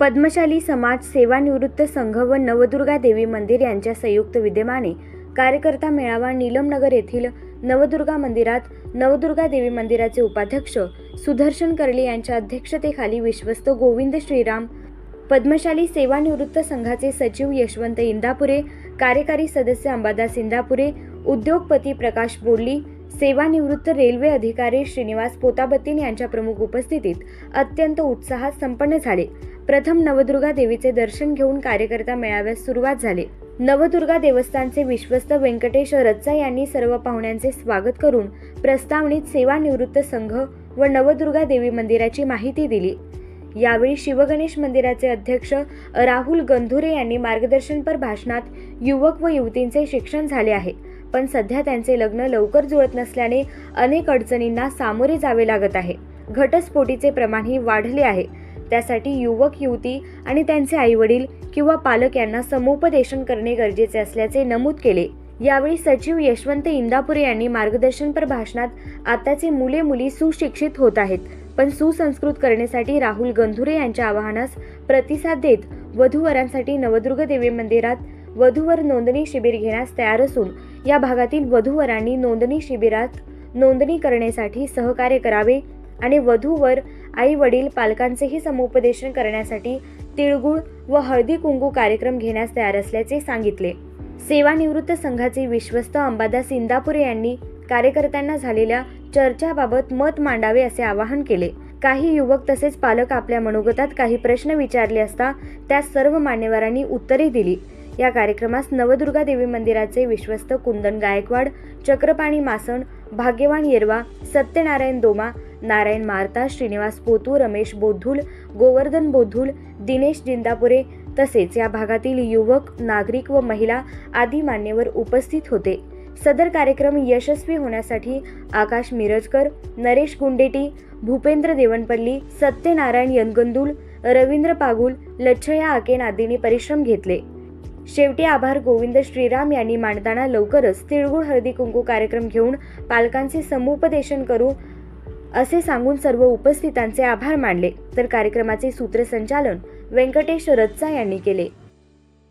पद्मशाली समाज सेवानिवृत्त संघ व नवदुर्गा देवी मंदिर यांच्या संयुक्त विद्यमाने कार्यकर्ता मेळावा नीलमनगर येथील नवदुर्गा मंदिरात नवदुर्गा देवी मंदिराचे उपाध्यक्ष सुदर्शन कर्ले यांच्या अध्यक्षतेखाली विश्वस्त गोविंद श्रीराम पद्मशाली सेवानिवृत्त संघाचे सचिव यशवंत इंदापुरे कार्यकारी सदस्य अंबादास इंदापुरे उद्योगपती प्रकाश बोर्ली सेवानिवृत्त रेल्वे अधिकारी श्रीनिवास पोताबत्तीन यांच्या प्रमुख उपस्थितीत अत्यंत उत्साहात संपन्न झाले. प्रथम नवदुर्गा देवीचे दर्शन घेऊन कार्यकर्ता मेळाव्यास सुरुवात झाली. नवदुर्गा देवस्थानचे विश्वस्त व्यंकटेश रच्चा यांनी सर्व पाहुण्यांचे स्वागत करून प्रस्तावनेत सेवानिवृत्त संघ व नवदुर्गा देवी मंदिराची माहिती दिली. यावेळी शिवगणेश मंदिराचे अध्यक्ष राहुल गंधुरे यांनी मार्गदर्शनपर भाषणात युवक व युवतींचे शिक्षण झाले आहे. पण सध्या त्यांचे लग्न लवकर जुळत नसल्याने अनेक अडचणींना सामोरे जावे लागत आहे. घटस्फोटीचे प्रमाणही वाढले आहे. त्यासाठी युवक युवती आणि त्यांचे आईवडील किंवा पालक यांना समुपदेशन करणे गरजेचे असल्याचे नमूद केले. यावेळी सचिव यशवंत इंदापुरे यांनी मार्गदर्शनपर भाषणात आताचे मुले मुली सुशिक्षित होत आहेत पण सुसंस्कृत करण्यासाठी राहुल गंधुरे यांच्या आवाहनास प्रतिसाद देत वधूवरांसाठी नवदुर्ग देवी मंदिरात वधूवर नोंदणी शिबिर घेण्यास तयार असून या भागातील वधूवरांनी नोंदणी शिबिरात नोंदणी करण्यासाठी सहकार्य करावे आणि वधूवर आई वडील पालकांचेही समुपदेशन करण्यासाठी तिळगुळ व हळदी कुंकू कार्यक्रम घेण्यास तयार असल्याचे सांगितले. सेवानिवृत्त संघाचे विश्वस्त अंबादास इंदापुरे यांनी कार्यकर्त्यांना झालेल्या चर्चाबाबत मत मांडावे असे आवाहन केले. काही युवक तसेच पालक आपल्या मनोगतात काही प्रश्न विचारले असता त्यास सर्व मान्यवरांनी उत्तरे दिली. या कार्यक्रमास नवदुर्गा देवी मंदिराचे विश्वस्त कुंदन गायकवाड चक्रपाणी मासण भाग्यवान येरवा सत्यनारायण दोमा नारायण मारता श्रीनिवास पोतू रमेश बोधुल गोवर्धन बोधुल दिनेश जिंदापुरे तसेच या भागातील युवक नागरिक व महिला आदी मान्यवर उपस्थित होते. सदर कार्यक्रम यशस्वी होण्यासाठी आकाश मिरजकर नरेश गुंडेटी भूपेंद्र देवनपल्ली सत्यनारायण यनगंदुल रवींद्र पागुल लच्छया आकेन आदींनी परिश्रम घेतले. शेवटी आभार गोविंद श्रीराम यांनी मांडताना लवकरच तिळगुळ हळदी कुंकू कार्यक्रम घेऊन पालकांचे समुपदेशन करू असे सांगून सर्व उपस्थितांचे आभार मानले. तर कार्यक्रमाचे सूत्रसंचालन व्यंकटेश रच्चा यांनी केले.